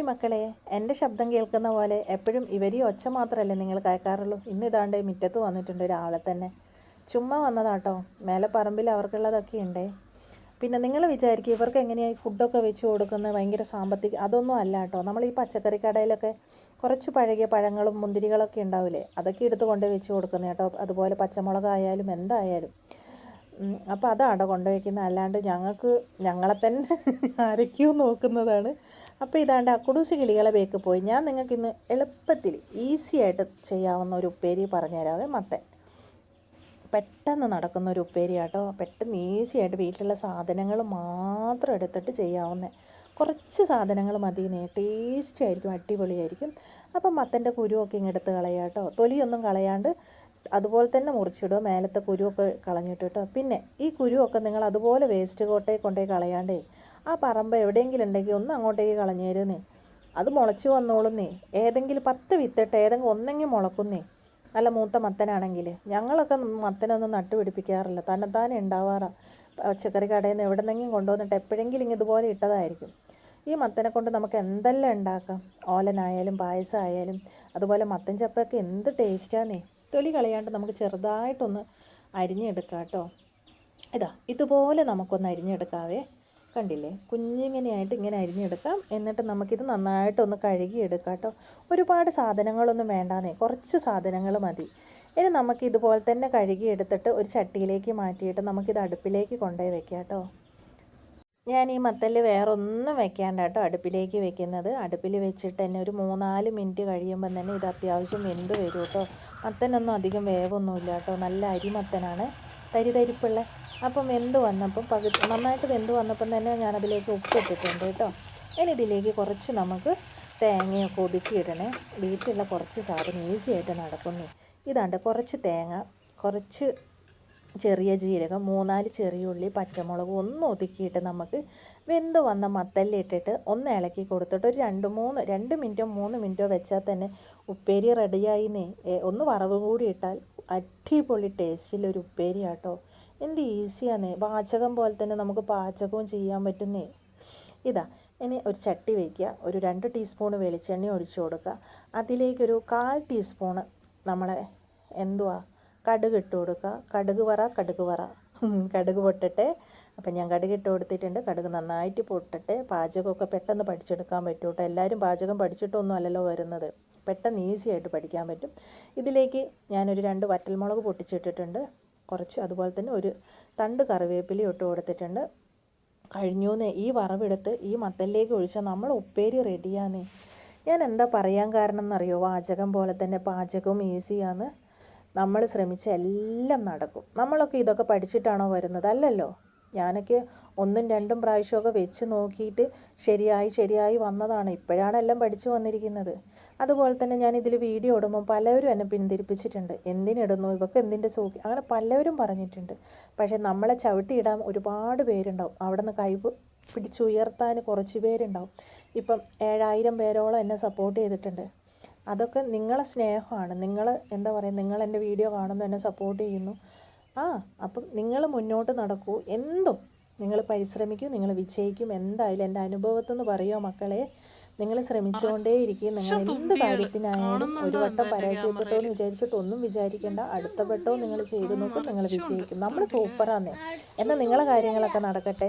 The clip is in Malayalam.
ഹായ് മക്കളെ എന്റെ ശബ്ദം കേൾക്കുന്ന പോലെ എപ്പോഴും ഇവരീ ഒച്ച മാത്രമല്ലേ നിങ്ങൾ കേൾക്കാറുള്ളൂ. ഇന്ന് ഇതാണ്ട് മുറ്റത്ത് വന്നിട്ടുണ്ട് രാവിലെ തന്നെ. ചുമ്മാ വന്നതാട്ടോ. മേലെ പറമ്പിൽ അവർക്കുള്ളതൊക്കെ ഉണ്ടേ. പിന്നെ നിങ്ങൾ വിചാരിക്കും ഇവർക്ക് എങ്ങനെയായി ഫുഡൊക്കെ വെച്ച് കൊടുക്കുന്നത്? ഭയങ്കര സാമ്പത്തിക അതൊന്നും അല്ല കേട്ടോ. നമ്മൾ ഈ പച്ചക്കറി കടയിലൊക്കെ കുറച്ച് പഴകിയ പഴങ്ങളും മുന്തിരികളൊക്കെ ഉണ്ടാവില്ലേ? അതൊക്കെ എടുത്ത് കൊണ്ട് വെച്ച് കൊടുക്കുന്നത് കേട്ടോ. അതുപോലെ പച്ചമുളകായാലും എന്തായാലും. അപ്പോൾ അതാണ് കൊണ്ടുവയ്ക്കുന്നത്? അല്ലാണ്ട് ഞങ്ങൾക്ക് ഞങ്ങളെ തന്നെ ആരൊക്കെയോ നോക്കുന്നതാണ്. അപ്പോൾ ഇതാണ്ട് അക്കുടൂസി കിളികളെ ബേക്ക് പോയി. ഞാൻ നിങ്ങൾക്ക് ഇന്ന് എളുപ്പത്തിൽ ഈസി ആയിട്ട് ചെയ്യാവുന്ന ഒരു ഉപ്പേരി പറഞ്ഞുതരാവേ മത്തൻ. പെട്ടെന്ന് നടക്കുന്ന ഒരു ഉപ്പേരി ആട്ടോ. പെട്ടെന്ന് ഈസി ആയിട്ട് വീട്ടിലുള്ള സാധനങ്ങൾ മാത്രം എടുത്തിട്ട് ചെയ്യാവുന്ന. കുറച്ച് സാധനങ്ങൾ മതി. ടേസ്റ്റി ആയിരിക്കും അടിപൊളിയായിരിക്കും. അപ്പം മത്തന്റെ കുരുവൊക്കെ ഇങ്ങെടുത്ത് കളയാം കേട്ടോ. തൊലിയൊന്നും കളയാണ്ട് അതുപോലെ തന്നെ മുറിച്ചിടുക മേലത്തെ കുരുവൊക്കെ കളഞ്ഞിട്ട് കേട്ടോ. പിന്നെ ഈ കുരുവൊക്കെ നിങ്ങൾ അതുപോലെ വേസ്റ്റ് കോട്ടയെ കൊണ്ടേ കളയാണ്ടേ ആ പറമ്പ് എവിടെയെങ്കിലും ഉണ്ടെങ്കിൽ ഒന്ന് അങ്ങോട്ടേക്ക് കളഞ്ഞേരുന്നേ. അത് മുളച്ച് വന്നോളുന്നേ. ഏതെങ്കിലും പത്ത് വിത്തിട്ട് ഏതെങ്കിലും ഒന്നെങ്കിൽ മുളക്കുന്നേ. നല്ല മൂത്ത മത്തനാണെങ്കിൽ. ഞങ്ങളൊക്കെ മത്തനൊന്നും നട്ടുപിടിപ്പിക്കാറില്ല. തന്നെത്താനെ ഉണ്ടാവാറാണ് പച്ചക്കറി കടയിൽ നിന്ന് എവിടെ നിന്നെങ്കിലും കൊണ്ടുവന്നിട്ട് എപ്പോഴെങ്കിലും ഇതുപോലെ ഇട്ടതായിരിക്കും. ഈ മത്തനെ കൊണ്ട് നമുക്ക് എന്തെല്ലാം ഉണ്ടാക്കാം? ഓലനായാലും പായസമായാലും അതുപോലെ മത്തൻ ചപ്പൊക്കെ എന്ത് ടേസ്റ്റാന്നേ തൊലി കളയാണ്ട് നമുക്ക് ചെറുതായിട്ടൊന്ന് അരിഞ്ഞെടുക്കാം കേട്ടോ. ഇതാ ഇതുപോലെ നമുക്കൊന്ന് അരിഞ്ഞെടുക്കാവേ. കണ്ടില്ലേ? കുഞ്ഞിങ്ങനെയായിട്ട് ഇങ്ങനെ അരിഞ്ഞെടുക്കാം. എന്നിട്ട് നമുക്കിത് നന്നായിട്ടൊന്ന് കഴുകിയെടുക്കാം കേട്ടോ. ഒരുപാട് സാധനങ്ങളൊന്നും വേണ്ടാന്നേ. കുറച്ച് സാധനങ്ങൾ മതി. ഇനി നമുക്ക് ഇതുപോലെ തന്നെ കഴുകിയെടുത്തിട്ട് ഒരു ചട്ടിയിലേക്ക് മാറ്റിയിട്ട് നമുക്കിത് അടുപ്പിലേക്ക് കൊണ്ടുപോയി വെക്കാം കേട്ടോ. ഞാൻ ഈ മത്തൽ വേറെ ഒന്നും വെക്കാണ്ട് കേട്ടോ. അടുപ്പിലേക്ക് വെക്കുന്നത്. അടുപ്പിൽ വെച്ചിട്ട് തന്നെ ഒരു മൂന്നാൽ മിനിറ്റ് കഴിയുമ്പം തന്നെ ഇത് അത്യാവശ്യം വെന്ത് വരും കേട്ടോ. മത്തനൊന്നും അധികം വേവൊന്നുമില്ല കേട്ടോ. നല്ല അരിമത്തനാണ് തരി തരിപ്പുള്ള. അപ്പം വെന്ത് വന്നപ്പം പകുതി നന്നായിട്ട് വെന്ത് വന്നപ്പം തന്നെ ഞാനതിലേക്ക് ഉപ്പ് ഇട്ടിട്ടുണ്ട് കേട്ടോ. ഇനി ഇതിലേക്ക് കുറച്ച് നമുക്ക് തേങ്ങയൊക്കെ ഒതുക്കി ഇടണേ വീട്ടിലുള്ള കുറച്ച് സാധനം ഈസി ആയിട്ട് നടക്കുന്നേ. ഇതാണ്ട് കുറച്ച് തേങ്ങ കുറച്ച് ചെറിയ ജീരകം മൂന്നാൽ ചെറിയ ഉള്ളി പച്ചമുളക് ഒന്ന് ഒതുക്കിയിട്ട് നമുക്ക് വെന്ത് വന്ന മത്തല്ലിട്ടിട്ട് ഒന്ന് ഇളക്കി കൊടുത്തിട്ട് ഒരു രണ്ട് മൂന്ന് രണ്ട് മിനിറ്റോ മൂന്ന് മിനിറ്റോ വെച്ചാൽ തന്നെ ഉപ്പേരി റെഡിയായി ഒന്ന് വറവ് കൂടി ഇട്ടാൽ അടിപൊളി ടേസ്റ്റിലൊരു ഉപ്പേരി ആട്ടോ. എന്ത് ഈസിയാന്നേ പാചകം പോലെ തന്നെ നമുക്ക് പാചകവും ചെയ്യാൻ പറ്റുന്നേ. ഇതാ ഇനി ഒരു ചട്ടി വയ്ക്കുക ഒരു രണ്ട് ടീസ്പൂൺ വെളിച്ചെണ്ണ ഒഴിച്ചു കൊടുക്കുക. അതിലേക്കൊരു കാൽ ടീസ്പൂണ് നമ്മളെ എന്തുവാ കടുക് ഇട്ട് കൊടുക്കുക. കടുക് വറ കടുക് വറ. കടുക് പൊട്ടട്ടെ. അപ്പം ഞാൻ കടുക് ഇട്ട് കൊടുത്തിട്ടുണ്ട്. കടുക് നന്നായിട്ട് പൊട്ടട്ടെ. പാചകമൊക്കെ പെട്ടെന്ന് പഠിച്ചെടുക്കാൻ പറ്റും കേട്ടോ എല്ലാവരും പാചകം പഠിച്ചിട്ടൊന്നും അല്ലല്ലോ വരുന്നത്. പെട്ടെന്ന് ഈസി ആയിട്ട് പഠിക്കാൻ പറ്റും. ഇതിലേക്ക് ഞാനൊരു രണ്ട് വറ്റൽമുളക് പൊട്ടിച്ചിട്ടിട്ടുണ്ട്. കുറച്ച് അതുപോലെ തന്നെ ഒരു തണ്ട് കറിവേപ്പിലയും ഇട്ട് കൊടുത്തിട്ടുണ്ട്. കഴിഞ്ഞൂന്ന് ഈ വറവെടുത്ത് ഈ മത്തലിലേക്ക് ഒഴിച്ചാൽ നമ്മൾ ഉപ്പേരി റെഡിയാന്നേ. ഞാൻ എന്താ പറയാൻ കാരണം എന്നറിയോ വാചകം പോലെ തന്നെ പാചകവും ഈസിയാന്ന്. നമ്മൾ ശ്രമിച്ച എല്ലാം നടക്കും. നമ്മളൊക്കെ ഇതൊക്കെ പഠിച്ചിട്ടാണോ വരുന്നത്? അല്ലല്ലോ. ഞാനൊക്കെ ഒന്നും രണ്ടും പ്രാവശ്യമൊക്കെ വെച്ച് നോക്കിയിട്ട് ശരിയായി ശരിയായി വന്നതാണ്. ഇപ്പോഴാണ് എല്ലാം പഠിച്ചു വന്നിരിക്കുന്നത്. അതുപോലെ തന്നെ ഞാൻ ഇതിൽ വീഡിയോ ഇടുമ്പോൾ പലവരും എന്നെ പിന്തിരിപ്പിച്ചിട്ടുണ്ട്. എന്തിനിടുന്നു? ഇവക്ക് എന്തിന്റെ സൂക്കി അങ്ങനെ പലവരും പറഞ്ഞിട്ടുണ്ട്. പക്ഷേ നമ്മളെ ചവിട്ടിയിടാൻ ഒരുപാട് പേരുണ്ടാവും. അവിടെ നിന്ന് കൈ പിടിച്ചുയർത്താൻ കുറച്ച് പേരുണ്ടാവും. ഇപ്പം ഏഴായിരം പേരോളം എന്നെ സപ്പോർട്ട് ചെയ്തിട്ടുണ്ട്. അതൊക്കെ നിങ്ങളെ സ്നേഹമാണ്. നിങ്ങൾ എന്താ പറയുക നിങ്ങൾ എന്റെ വീഡിയോ കാണുന്നു എന്നെ സപ്പോർട്ട് ചെയ്യുന്നു. ആ അപ്പം നിങ്ങൾ മുന്നോട്ട് നടക്കൂ. എന്തും നിങ്ങൾ പരിശ്രമിക്കൂ നിങ്ങൾ വിജയിക്കും. എന്തായാലും എന്റെ അനുഭവത്തിൽ നിന്ന് പറയുമോ മക്കളെ? നിങ്ങൾ ശ്രമിച്ചുകൊണ്ടേയിരിക്കും നിങ്ങൾ എന്ത് കാര്യത്തിനായാലും ഒരു വട്ടം പരാജയപ്പെട്ടോ എന്ന് വിചാരിച്ചിട്ട് ഒന്നും വിചാരിക്കേണ്ട. അടുത്ത വട്ടവും നിങ്ങൾ ചെയ്തു നോക്കും നിങ്ങൾ വിജയിക്കും. നമ്മൾ സൂപ്പറാന്നേ എന്നാൽ നിങ്ങളെ കാര്യങ്ങളൊക്കെ നടക്കട്ടെ.